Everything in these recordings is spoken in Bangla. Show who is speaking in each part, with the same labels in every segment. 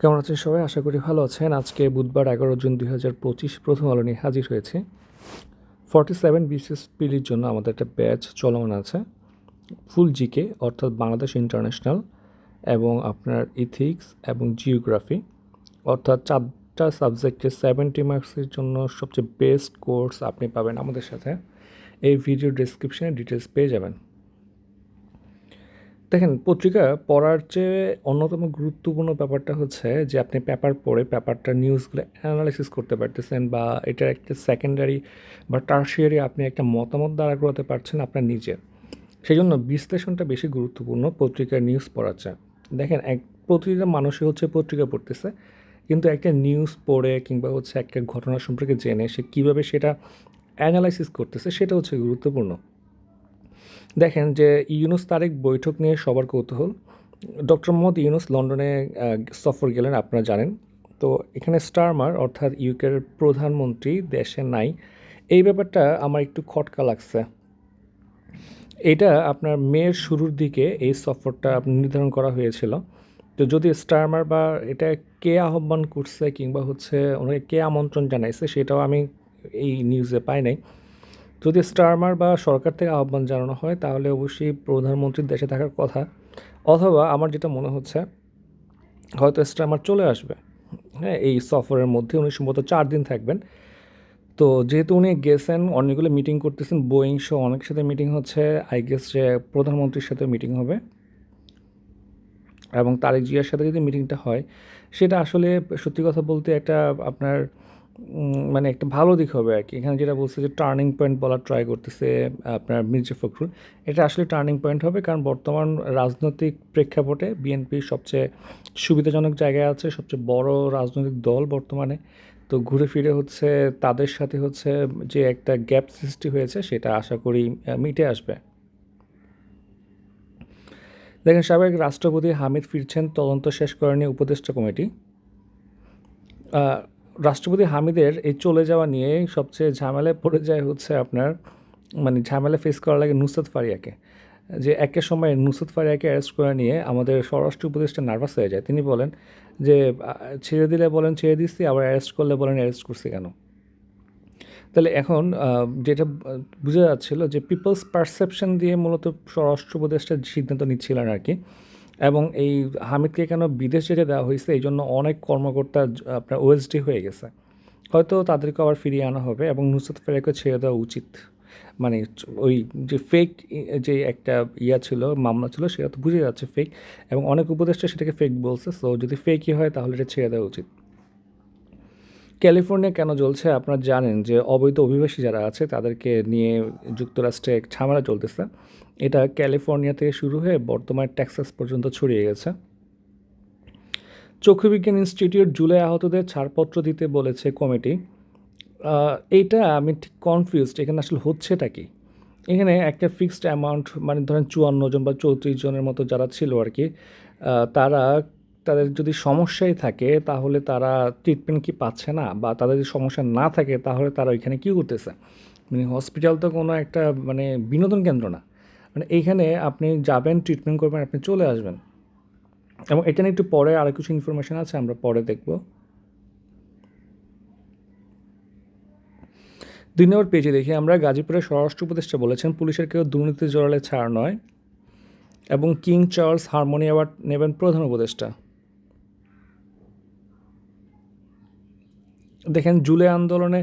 Speaker 1: কেমন আছেন সবাই? আশা করি ভালো আছেন। আজকে বুধবার এগারো জুন দুই হাজার পঁচিশ প্রথম আলো নিয়ে হাজির হয়েছে। ফর্টি সেভেন বিসিএস পিলির জন্য আমাদের একটা ব্যাচ চলমান আছে। ফুল জিকে অর্থাৎ বাংলাদেশ ইন্টারন্যাশনাল এবং আপনার ইথিক্স এবং জিওগ্রাফি। অর্থাৎ চারটা সাবজেক্টে সেভেন্টি মার্কসের জন্য সবচেয়ে বেস্ট কোর্স আপনি পাবেন আমাদের সাথে। এই ভিডিও ডিসক্রিপশনে ডিটেলস পেয়ে যাবেন। দেখেন, পত্রিকা পড়ার চেয়ে অন্যতম গুরুত্বপূর্ণ ব্যাপারটা হচ্ছে যে, আপনি পেপার পড়ে পেপারটা নিউজগুলো অ্যানালাইসিস করতে পারতেছেন বা এটার একটা সেকেন্ডারি বা টার্সিয়ারি আপনি একটা মতামত দ্বারা করতে পারছেন আপনার নিজের সেই জন্য বিশ্লেষণটা বেশি গুরুত্বপূর্ণ পত্রিকার নিউজ পড়ার চেয়ে। দেখেন, এক প্রতিটা মানুষই হচ্ছে পত্রিকা পড়তেছে, কিন্তু একটা নিউজ পড়ে কিংবা হচ্ছে একটা ঘটনা সম্পর্কে জেনে সে কীভাবে সেটা অ্যানালাইসিস করতেছে, সেটা হচ্ছে গুরুত্বপূর্ণ। দেখেন যে ইউনুস তারেক বৈঠক নিয়ে সবার কৌতূহল। ডক্টর মোহাম্মদ ইউনুস লন্ডনে সফর গেলেন, আপনারা জানেন। তো এখানে স্টারমার, অর্থাৎ ইউকের প্রধানমন্ত্রী, দেশে নাই। এই ব্যাপারটা আমার একটু খটকা লাগছে। এটা আপনার মেয়ের শুরুর দিকে এই সফরটা নির্ধারণ করা হয়েছিল। তো যদি স্টারমার বা এটা কে আহ্বান করছে কিংবা হচ্ছে ওনাকে কে আমন্ত্রণ জানাইছে, সেটাও আমি এই নিউজে পাই নাই। যদি স্টারমার বা সরকার থেকে আহ্বান জানানো হয়, তাহলে অবশ্যই প্রধানমন্ত্রীর দেশে থাকার কথা। অথবা আমার যেটা মনে হচ্ছে, হয়তো স্টারমার চলে আসবে। হ্যাঁ এই সফরের মধ্যে উনি সম্ভবত চার দিন থাকবেন। তো যেহেতু উনি গেছেন, অনেকগুলো মিটিং করতেছেন বোয়িং সহ অনেকের সাথে মিটিং হচ্ছে আই গেস যে প্রধানমন্ত্রীর সাথে মিটিং হবে। এবং তারেক জিয়ার সাথে যদি মিটিংটা হয়, সেটা আসলে সত্যি কথা বলতে একটা আপনার মানে একটা ভালো দিক হবে আর কি। এখানে যেটা বলছে যে টার্নিং পয়েন্ট বলার ট্রাই করতেছে আপনার মির্জা ফখরুল। এটা আসলে টার্নিং পয়েন্ট হবে কারণ বর্তমান রাজনৈতিক প্রেক্ষাপটে বিএনপি সবচেয়ে সুবিধাজনক জায়গায় আছে, সবচেয়ে বড় রাজনৈতিক দল বর্তমানে। তো ঘুরে ফিরে হচ্ছে তাদের সাথে হচ্ছে যে একটা গ্যাপ সৃষ্টি হয়েছে সেটা আশা করি মিটে আসবে। দেখেন সাবেক রাষ্ট্রপতি হামিদ ফিরছেন তদন্ত শেষ করেনি উপদেষ্টা কমিটি। রাষ্ট্রপতি হামিদের এই চলে যাওয়া নিয়ে সবচেয়ে ঝামেলায় পড়ে যায় হচ্ছে আপনার মানে ঝামেলা ফেস করা লাগে নুসরত ফারিয়াকে। যে একের সময় নুসরত ফারিয়াকে অ্যারেস্ট করে নিয়ে আমাদের স্বরাষ্ট্র উপদেষ্টা নার্ভাস হয়ে যায়। তিনি বলেন যে ছেড়ে দিলে বলেন ছেড়ে দিচ্ছি, আবার অ্যারেস্ট করলে বলেন অ্যারেস্ট করছি কেন? তাহলে এখন যেটা বোঝা যাচ্ছিল যে পিপলস পারসেপশন দিয়ে মূলত স্বরাষ্ট্র উপদেষ্টার সিদ্ধান্ত নিচ্ছিলেন আর কি। এবং এই হামিদকে কেন বিদেশ যেতে দেওয়া হয়েছে, এই জন্য অনেক কর্মকর্তা আপনার ওএসডি হয়ে গেছে। হয়তো তাদেরকে আবার ফিরিয়ে আনা হবে এবং নুসরত ফেরাকে ছেড়ে দেওয়া উচিত। মানে ওই যে ফেক যে একটা ইয়া ছিল, মামলা ছিল, সেটা তো বুঝে যাচ্ছে ফেক এবং অনেক উপদেষ্টা সেটাকে ফেক বলছে। সো যদি ফেকই হয়, তাহলে এটা ছেড়ে দেওয়া উচিত। ক্যালিফোর্নিয়া কেন জ্বলছে? আপনারা জানেন যে অবৈধ অভিবাসী যারা আছে, তাদেরকে নিয়ে যুক্তরাষ্ট্রে এক ঝামেলা চলতেছে। এটা ক্যালিফোর্নিয়া থেকে শুরু হয়ে বর্তমানে টেক্সাস পর্যন্ত ছড়িয়ে গেছে। চক্ষু বিজ্ঞান ইনস্টিটিউট জুলাই আহতদের ছাড়পত্র দিতে বলেছে কমিটি। এইটা আমি ঠিক কনফিউজড এখানে আসলে হচ্ছেটা কি? এখানে একটা ফিক্সড অ্যামাউন্ট মানে ধরেন চুয়ান্ন জন বা চৌত্রিশ জনের মতো যারা ছিল আর কি তারা তাদের যদি সমস্যাই থাকে, তাহলে তারা ট্রিটমেন্ট কি পাচ্ছে না? বা তাদের যদি সমস্যা না থাকে, তাহলে তারা ওইখানে কী করতেছে? মানে হসপিটাল তো কোনো একটা মানে বিনোদন কেন্দ্র না। মানে এইখানে আপনি যাবেন ট্রিটমেন্ট করবেন, আপনি চলে আসবেন। এবং এটা নিয়ে একটু পরে আরও কিছু ইনফরমেশান আছে, আমরা পরে দেখব। দুই নম্বর পেজে দেখি, আমরা গাজীপুরের স্বরাষ্ট্র উপদেষ্টা বলেছেন, পুলিশের কেউ দুর্নীতি জড়ালে ছাড় নয়। এবং কিং চার্লস হারমোনি অ্যাওয়ার্ড নেবেন প্রধান উপদেষ্টা। দেখেন জুলাই আন্দোলনে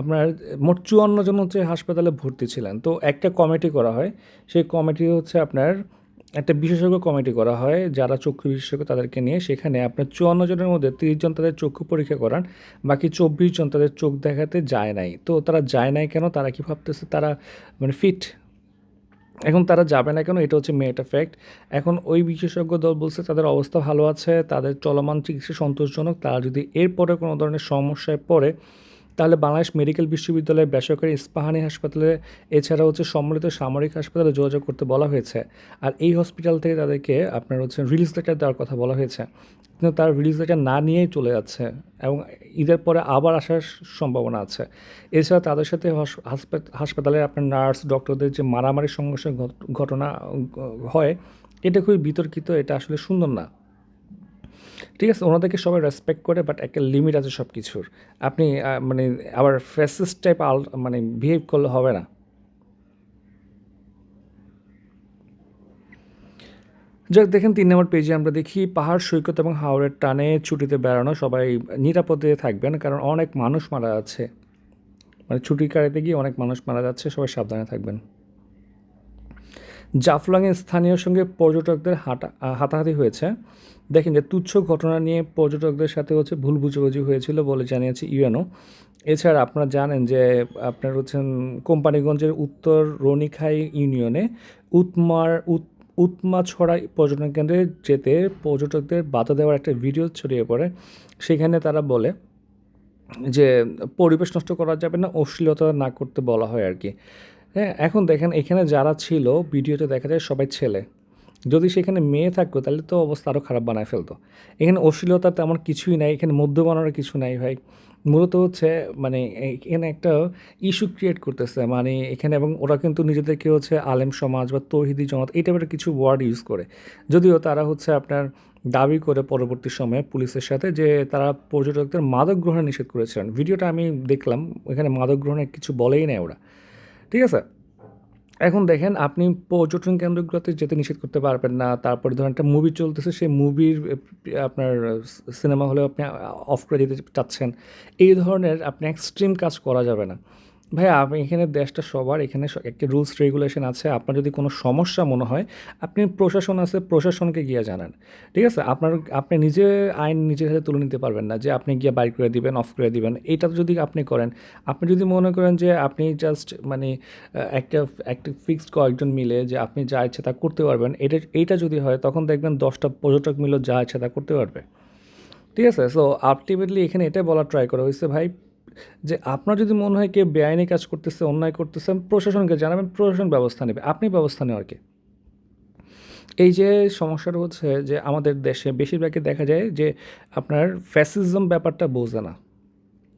Speaker 1: আপনার মোট চুয়ান্ন জন হচ্ছে হাসপাতালে ভর্তি ছিলেন। তো একটা কমিটি করা হয়, সেই কমিটি হচ্ছে আপনার একটা বিশেষজ্ঞ কমিটি করা হয়, যারা চক্ষু বিশেষজ্ঞ তাদেরকে নিয়ে। সেখানে আপনার চুয়ান্ন জনের মধ্যে তিরিশ জন তাদের চক্ষু পরীক্ষা করান, বাকি চব্বিশ জন তাদের চোখ দেখাতে যায় নাই। তো তারা যায় নাই কেন? তারা কি ভাবতেছে? তারা মানে ফিট এখন তারা যাবে না কেন? এটা হচ্ছে মেট ফ্যাক্ট এখন ওই বিশেষজ্ঞ দল বলছে তাদের অবস্থা ভালো আছে, তাদের চলমান চিকিৎসা সন্তোষজনক। তারা যদি এরপরে কোনো ধরনের সমস্যায় পড়ে তাহলে বাংলাদেশ মেডিকেল বিশ্ববিদ্যালয়ের বেসরকারি ইস্পাহানি হাসপাতালে এছাড়া হচ্ছে সম্মিলিত সামরিক হাসপাতালে যোগাযোগ করতে বলা হয়েছে। আর এই হসপিটাল থেকে তাদেরকে আপনার হচ্ছে রিলিজ লেটার দেওয়ার কথা বলা হয়েছে। কিন্তু তার রিলিজ লেটার না নিয়েই চলে যাচ্ছে এবং ঈদের পরে আবার আসার সম্ভাবনা আছে। এছাড়া তাদের সাথে হস- হাসপাতালে আপনার নার্স, ডক্টরদের যে মারামারি সংঘর্ষের ঘট- ঘটনা হয়, এটা খুবই বিতর্কিত, এটা আসলে সুন্দর না। ঠিক আছে, ওনাদেরকে সবাই রেসপেক্ট করে বাট একটা লিমিট আছে সব কিছুর আপনি মানে আবার ফ্যাসিস্ট টাইপ মানে বিহেভ করলে হবে না। যাক, দেখেন তিন নম্বর পেজে আমরা দেখি, পাহাড়, সৈকত এবং হাওড়ের টানে ছুটিতে বেড়ানো সবাই নিরাপদে থাকবেন, কারণ অনেক মানুষ মারা যাচ্ছে। মানে ছুটি কাটাতে গিয়ে অনেক মানুষ মারা যাচ্ছে, সবাই সাবধানে থাকবেন। জাফলংয়ে স্থানীয় সঙ্গে পর্যটকদের হাঁটা হাতাহাতি হয়েছে। দেখেন যে তুচ্ছ ঘটনা নিয়ে পর্যটকদের সাথে হচ্ছে ভুল বুঝাবুঝি হয়েছিল বলে জানিয়েছে ইউএনও। এছাড়া আপনারা জানেন যে আপনার হচ্ছেন কোম্পানিগঞ্জের উত্তর রনিখাই ইউনিয়নে উৎমার উত উৎমাছড়া পর্যটন কেন্দ্রে যেতে পর্যটকদের বাধা দেওয়ার একটা ভিডিও ছড়িয়ে পড়ে। সেখানে তারা বলে যে, পরিবেশ নষ্ট করা যাবে না, অশ্লীলতা না করতে বলা হয় আর কি হ্যাঁ এখন দেখেন এখানে যারা ছিল, ভিডিওতে দেখা যায় সবাই ছেলে। যদি সেখানে মেয়ে থাকতো, তাহলে তো অবস্থা আরও খারাপ বানায় ফেলতো। এখানে অশ্লীলতা তেমন কিছুই নাই, এখানে মদ্যপানের কিছু নাই ভাই। মূলত হচ্ছে মানে এখানে একটা ইস্যু ক্রিয়েট করতেছে। মানে এখানে এবং ওরা কিন্তু নিজেদেরকে হচ্ছে আলেম সমাজ বা তৌহিদি জমাত এই টাইপের কিছু ওয়ার্ড ইউজ করে। যদিও তারা হচ্ছে আপনার দাবি করে পরবর্তী সময়ে পুলিশের সাথে যে তারা পর্যটকদের মাদক গ্রহণে নিষেধ করেছিলেন। ভিডিওটা আমি দেখলাম, এখানে মাদক গ্রহণের কিছু বলেই নেই ওরা। ঠিক আছে? এখন দেখেন আপনি পর্যটন কেন্দ্রগুলোতে যেতে নিষেধ করতে পারবেন না, তারপরে ধরেন একটা মুভি চলতেছে, সেই মুভির আপনার সিনেমা হলেও আপনি অফ করে দিতে চাচ্ছেন। এই ধরনের আপনি এক্সট্রিম কাজ করা যাবে না। ভাই আপনি এখানে দেশটা সবার, এখানে একটা রুলস রেগুলেশন আছে। আপনার যদি কোনো সমস্যা মনে হয়, আপনি প্রশাসন আছে, প্রশাসনকে গিয়ে জানান। ঠিক আছে? আপনার, আপনি নিজে আইন নিজের হাতে তুলে নিতে পারবেন না যে আপনি গিয়ে বাইর করে দিবেন, অফ করে দিবেন। এটা যদি আপনি করেন, আপনি যদি মনে করেন যে আপনি জাস্ট মানে একটা একটা ফিক্সড কয়েকজন মিলে যে আপনি যা ইচ্ছে তা করতে পারবেন, এটা, এইটা যদি হয়, তখন দেখবেন দশটা পর্যটক মিলে যা ইচ্ছে তা করতে পারবে। ঠিক আছে? সো আলটিমেটলি এখানে এটাই বলার ট্রাই করা হয়েছে ভাই যে আপনার যদি মনে হয় কেউ বেআইনি কাজ করতেছে, অন্যায় করতেছে, প্রশাসনকে জানাবেন, প্রশাসন ব্যবস্থা নেবে। আপনি ব্যবস্থা নেওয়ার কি? এই যে সমস্যাটা হচ্ছে যে আমাদের দেশে বেশিরভাগই দেখা যায় যে আপনার ফ্যাসিজম ব্যাপারটা বোঝে না।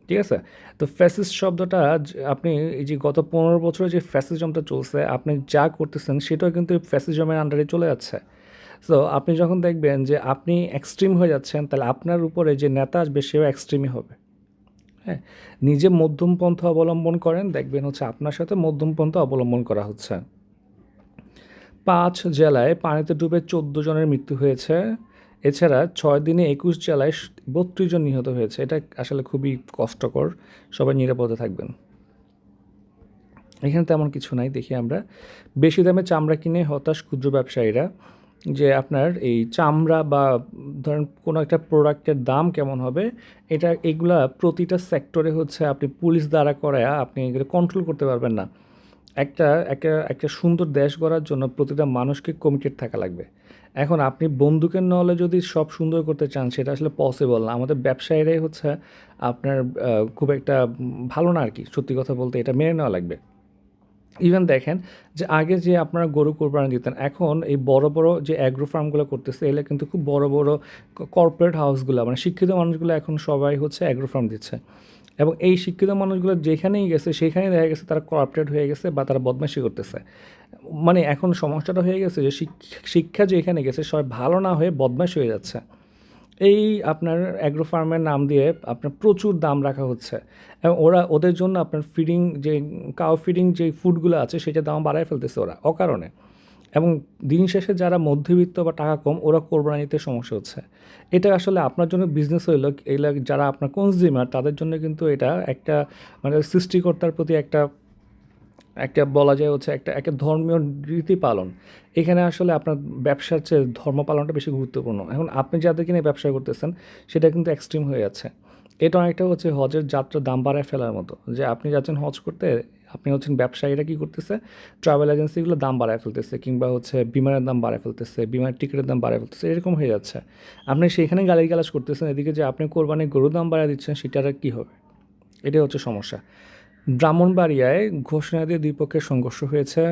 Speaker 1: ঠিক আছে? তো ফ্যাসিস্ট শব্দটা আপনি এই যে গত পনেরো বছরে যে ফ্যাসিজমটা চলছে, আপনি যা করতেছেন সেটাও কিন্তু ফ্যাসিজমের আন্ডারে চলে যাচ্ছে। সো আপনি যখন দেখবেন যে আপনি এক্সট্রিম হয়ে যাচ্ছেন, তাহলে আপনার উপরে যে নেতা আসবে, সেও এক্সট্রিমই হবে। হ্যাঁ নিজে মধ্যম পন্থা অবলম্বন করেন, দেখবেন হচ্ছে আপনার সাথে মধ্যম পন্থা অবলম্বন করা হচ্ছে। পাঁচ জেলায় পানিতে ডুবে চোদ্দ জনের মৃত্যু হয়েছে। এছাড়া ছয় দিনে একুশ জেলায় বত্রিশ জন নিহত হয়েছে। এটা আসলে খুবই কষ্টকর। সবাই নিরাপদে থাকবেন। এখানে তেমন কিছু নাই, দেখি আমরা। বেশি দামে চামড়া কিনে হতাশ ক্ষুদ্র ব্যবসায়ীরা। যে আপনার এই চামড়া বা ধরেন কোনো একটা প্রোডাক্টের দাম কেমন হবে, এটা এগুলা প্রতিটা সেক্টরে হচ্ছে আপনি পুলিশ দ্বারা করায় আপনি এগুলো কন্ট্রোল করতে পারবেন না। একটা একটা একটা সুন্দর দেশ গড়ার জন্য প্রতিটা মানুষকে কমিটেড থাকা লাগবে। এখন আপনি বন্দুকের নলে যদি সব সুন্দর করতে চান, সেটা আসলে পসিবল না। আমাদের ব্যবসায়ীরাই হচ্ছে আপনার খুব একটা ভালো না আর কি, সত্যি কথা বলতে এটা মেনে নেওয়া লাগবে। ইভেন দেখেন যে আগে যে আপনারা গরু কোরবানি দিতেন, এখন এই বড় বড় যে অ্যাগ্রো ফার্মগুলো করতেছে এগুলো কিন্তু খুব বড় বড় কর্পোরেট হাউসগুলো মানে শিক্ষিত মানুষগুলো এখন সবাই হচ্ছে অ্যাগ্রো ফার্ম দিচ্ছে। এবং এই শিক্ষিত মানুষগুলো যেখানেই গেছে, সেখানেই দেখা গেছে তারা করাপ্টেড হয়ে গেছে বা তারা বদমাশি করতেছে। মানে এখন সমস্যাটা হয়ে গেছে যে শিক- শিক্ষা যেখানে গেছে, সবাই ভালো না হয়ে বদমাশ হয়ে যাচ্ছে। এই আপনার অ্যাগ্রো ফার্মের নাম দিয়ে আপনার প্রচুর দাম রাখা হচ্ছে। এবং ওরা, ওদের জন্য আপনার ফিডিং যে কাউ ফিডিং যে ফুডগুলো আছে সেটা দাম বাড়ায় ফেলতেছে ওরা, অকারণে। এবং দিন শেষে যারা মধ্যবিত্ত বা টাকা কম, ওরা কোরবানিতে সমস্যা হচ্ছে। এটা আসলে আপনার জন্য বিজনেস হইল এগুলা যারা আপনার কনজিউমার তাদের জন্য কিন্তু এটা একটা মানে সৃষ্টিকর্তার প্রতি একটা একটা বলা যায় হচ্ছে একটা একটা ধর্মীয় রীতি পালন। এখানে আসলে আপনার ব্যবসার চেয়ে ধর্ম পালনটা বেশি গুরুত্বপূর্ণ। এখন আপনি যাদেরকে কিনে ব্যবসা করতেছেন, সেটা কিন্তু এক্সট্রিম হয়ে যাচ্ছে। এটা অনেকটা হচ্ছে হজের যাত্রা দাম বাড়ায় ফেলার মতো। যে আপনি যাচ্ছেন হজ করতে, আপনি হচ্ছেন ব্যবসায়ীরা কী করতেছে? ট্রাভেল এজেন্সিগুলো দাম বাড়ায় ফেলতেছে, কিংবা হচ্ছে বিমানের দাম বাড়ায় ফেলতেছে, বিমানের টিকিটের দাম বাড়ায় ফেলতেছে, এরকম হয়ে যাচ্ছে। আপনি সেখানে গালি গালাজ করতেছেন, এদিকে যে আপনি কোরবানি গরুর দাম বাড়ায় দিচ্ছেন, সেটার কী হবে? এটাই হচ্ছে সমস্যা। ব্রাহ্মণবাড়িয়ায় ঘোষণা দিয়ে দুই পক্ষের সংঘর্ষ হয়েছে।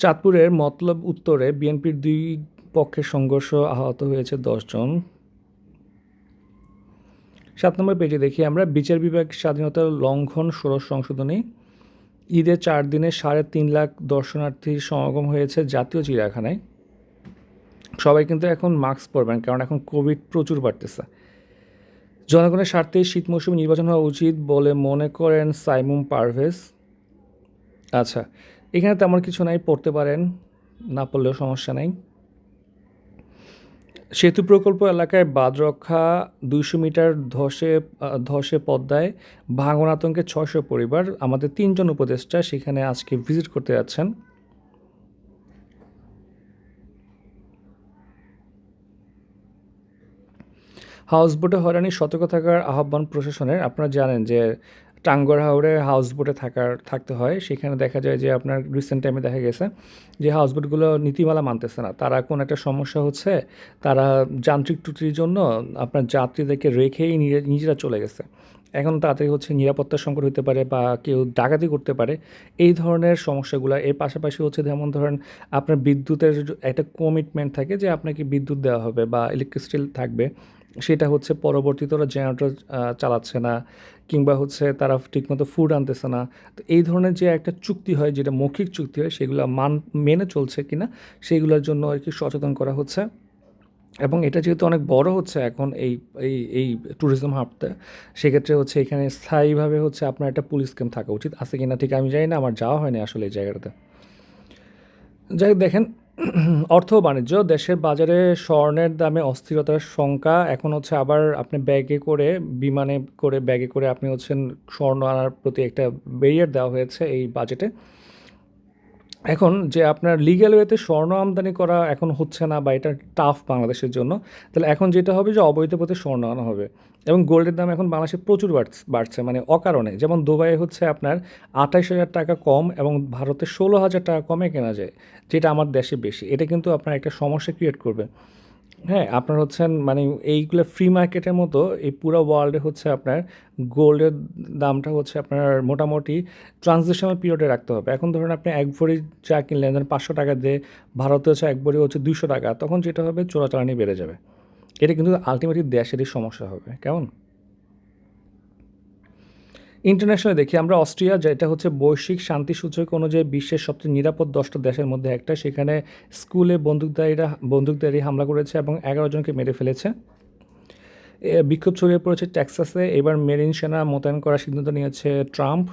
Speaker 1: চাঁদপুরের মতলব উত্তরে বিএনপির দুই পক্ষের সংঘর্ষ আহত হয়েছে দশজন সাত নম্বর পেজে দেখি আমরা, বিচার বিভাগ স্বাধীনতার লঙ্ঘন ষোড়শ সংশোধনী। ঈদের চার দিনে সাড়ে তিন লাখ দর্শনার্থীর সমাগম হয়েছে জাতীয় চিড়িয়াখানায়। সবাই কিন্তু এখন মাস্ক পরবেন, কারণ এখন কোভিড প্রচুর বাড়তেছে। জনগণের স্বার্থে শীত মৌসুমে নির্বাচন হওয়া উচিত বলে মনে করেন সাইমুম পারভেজ। আচ্ছা এখানে তেমন কিছু নাই, পড়তে পারেন, না পড়লেও সমস্যা নাই। সেতু প্রকল্প এলাকায় বাদ রক্ষা, দুইশো মিটার ধসে ধসে পদ্মায় ভাঙন আতঙ্কে ছশো পরিবার। আমাদের তিনজন উপদেষ্টা সেখানে আজকে ভিজিট করতে যাচ্ছেন। হাউসবোটে হয়রানি, সতর্ক থাকার আহ্বান প্রশাসনের। আপনারা জানেন যে টাঙ্গর হাওড়ে হাউসবোটে থাকার, থাকতে হয়। সেখানে দেখা যায় যে আপনার রিসেন্ট টাইমে দেখা গেছে যে হাউসবোটগুলো নীতিমালা মানতেছে না। তারা কোন একটা সমস্যা হচ্ছে, তারা যান্ত্রিক ত্রুটির জন্য আপনার যাত্রীদেরকে রেখেই নিজে- নিজেরা চলে গেছে। এখন তাড়াতাড়ি হচ্ছে নিরাপত্তা সংকট হতে পারে বা কেউ ডাকাতি করতে পারে। এই ধরনের সমস্যাগুলো, এর পাশাপাশি হচ্ছে যেমন ধরেন আপনার বিদ্যুতের একটা কমিটমেন্ট থাকে যে আপনাকে বিদ্যুৎ দেওয়া হবে বা ইলেকট্রিসিটি থাকবে। সেটা হচ্ছে পরবর্তীতে ওরা জেনারেটর চালাচ্ছে না, কিংবা হচ্ছে তারা ঠিকমতো ফুড আনতেছে না। তো এই ধরনের যে একটা চুক্তি হয়, যেটা মৌখিক চুক্তি হয়, সেগুলো মান, মেনে চলছে কি না সেইগুলোর জন্য আর কি সচেতন করা হচ্ছে। এবং এটা যেহেতু অনেক বড় হচ্ছে এখন এই এই এই ট্যুরিজম হাবটা সেক্ষেত্রে হচ্ছে এখানে স্থায়ীভাবে হচ্ছে আপনার একটা পুলিশ ক্যাম্প থাকা উচিত। আছে কিনা ঠিক আমি জানি না, আমার যাওয়া হয়নি আসলে এই জায়গাটাতে। যাই দেখেন অর্থ বাণিজ্য, দেশের বাজারে স্বর্ণের দামে অস্থিরতার শঙ্কা, এখন হচ্ছে আবার আপনি ব্যাগে করে, বিমানে করে, ব্যাগে করে আপনি হচ্ছেন স্বর্ণ আনার প্রতি একটা ব্যারিয়ার দেওয়া হয়েছে এই বাজেটে এখন যে আপনার লিগ্যাল ওয়েতে স্বর্ণ আমদানি করা এখন হচ্ছে না বা এটা টাফ বাংলাদেশের জন্য, তাহলে এখন যেটা হবে যে অবৈধ পথে স্বর্ণ আনা হবে। এবং গোল্ডের দাম এখন বাংলাদেশে প্রচুর বাড়ছে মানে অকারণে। যেমন দুবাইয়ে হচ্ছে আপনার আঠাইশ হাজার টাকা কম এবং ভারতে ষোলো হাজার টাকা কমে কেনা যায়, যেটা আমার দেশে বেশি। এটা কিন্তু আপনার একটা সমস্যা ক্রিয়েট করবে। হ্যাঁ আপনার হচ্ছেন মানে এইগুলো ফ্রি মার্কেটের মতো এই পুরো ওয়ার্ল্ডে হচ্ছে আপনার গোল্ডের দামটা হচ্ছে আপনার মোটামুটি ট্রানজেকশনাল পিরিয়ডে রাখতে হবে। এখন ধরুন আপনি এক ভরি চা কিনলেন, ধরেন পাঁচশো টাকা দিয়ে ভারতে হচ্ছে এক ভরি হচ্ছে দুশো টাকা, তখন যেটা হবে চোরাচালানি বেড়ে যাবে। এটা কিন্তু আলটিমেটলি দেশেরই সমস্যা হবে, কেমন? ইন্টারন্যাশনাল দেখি, আমরা অস্ট্রিয়া, যেটা হচ্ছে বৈশ্বিক শান্তি সূচক অনুযায়ী বিশ্বের সবচেয়ে নিরাপদ দশটা দেশের মধ্যে একটা। সেখানে স্কুলে বন্দুকধারীরা, বন্দুকধারী হামলা করেছে এবং এগারো জনকে মেরে ফেলেছে। বিক্ষোভ ছড়িয়ে পড়েছে টেক্সাসে। এবার মেরিন সেনা মোতায়েন করার সিদ্ধান্ত নিয়েছে ট্রাম্প।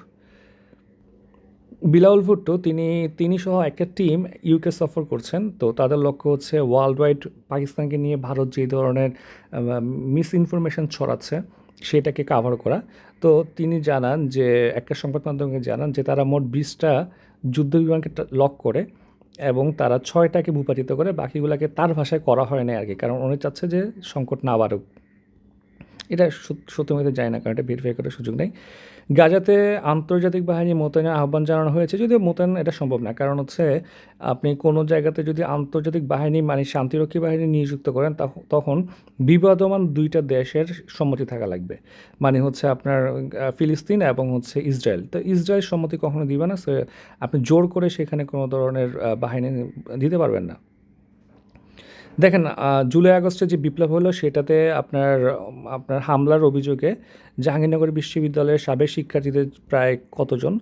Speaker 1: বিলাউল ভুট্টো, তিনি তিনি সহ একটা টিম ইউকে সফর করছেন। তো তাদের লক্ষ্য হচ্ছে ওয়ার্ল্ড ওয়াইড পাকিস্তানকে নিয়ে ভারত যে ধরনের মিস ইনফরমেশন ছড়াচ্ছে। সেটাকে কাভার করা। তো তিনি জানান যে, একটা সংবাদ মাধ্যমকে জানান যে, তারা মোট বিশটা যুদ্ধ বিমানকে লক করে এবং তারা ছয়টাকে ভূপাতিত করে, বাকিগুলোকে তার ভাষায় করা হয় না আর কি কারণ উনি চাচ্ছে যে সংকট না বাড়ুক। এটা সত- সত্যি মধ্যে যায় না, কারণ এটা ভেরিফাই করার সুযোগ নেই। গাজাতে আন্তর্জাতিক বাহিনী মোতায়েনের আহ্বান জানানো হয়েছে, যদিও মোতায়েন এটা সম্ভব না। কারণ হচ্ছে, আপনি কোনো জায়গাতে যদি আন্তর্জাতিক বাহিনী মানে শান্তিরক্ষী বাহিনী নিযুক্ত করেন তখ- তখন বিবাদমান দুইটা দেশের সম্মতি থাকা লাগবে। মানে হচ্ছে আপনার ফিলিস্তিন এবং হচ্ছে ইসরায়েল। তো ইসরায়েল সম্মতি কখনো দিবে না আপনি জোর করে সেখানে কোনো ধরনের বাহিনী দিতে পারবেন না। দেখেন জুলাই আগস্টে যে বিপ্লব হলো, সেটাতে আপনার আপনার হামলার অভিযোগে জাহাঙ্গীরনগর বিশ্ববিদ্যালয়ের সাবেক শিক্ষার্থীদের প্রায় কতজন?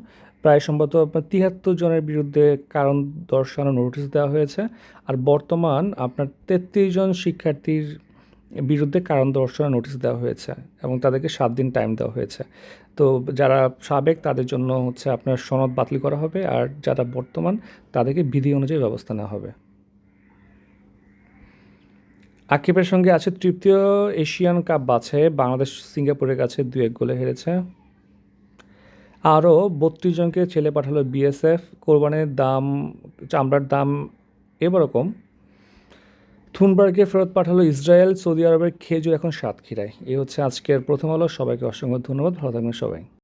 Speaker 1: প্রায় সম্ভবত আপনার তিয়াত্তর জনের বিরুদ্ধে কারণ দর্শানো নোটিশ দেওয়া হয়েছে। আর বর্তমান আপনার তেত্রিশ জন শিক্ষার্থীর বিরুদ্ধে কারণ দর্শানোর নোটিশ দেওয়া হয়েছে এবং তাদেরকে সাত দিন টাইম দেওয়া হয়েছে। তো যারা সাবেক, তাদের জন্য হচ্ছে আপনার সনদ বাতিল করা হবে। আর যারা বর্তমান, তাদেরকে বিধি অনুযায়ী ব্যবস্থা নেওয়া হবে। আক্ষেপের সঙ্গে আছে তৃতীয় এশিয়ান কাপ বাছে। বাংলাদেশ সিঙ্গাপুরের কাছে দু এক গোলে হেরেছে। আরও বত্রিশ জনকে ছেলে পাঠালো বিএসএফ। কোরবানির দাম, চামড়ার দাম এরকম থুনবার্গে ফেরত পাঠালো ইসরায়েল। সৌদি আরবের খেজুর এখন সাতক্ষীরায় এই হচ্ছে আজকের প্রথম আলো। সবাইকে অসংখ্য ধন্যবাদ। ভালো থাকবেন সবাই।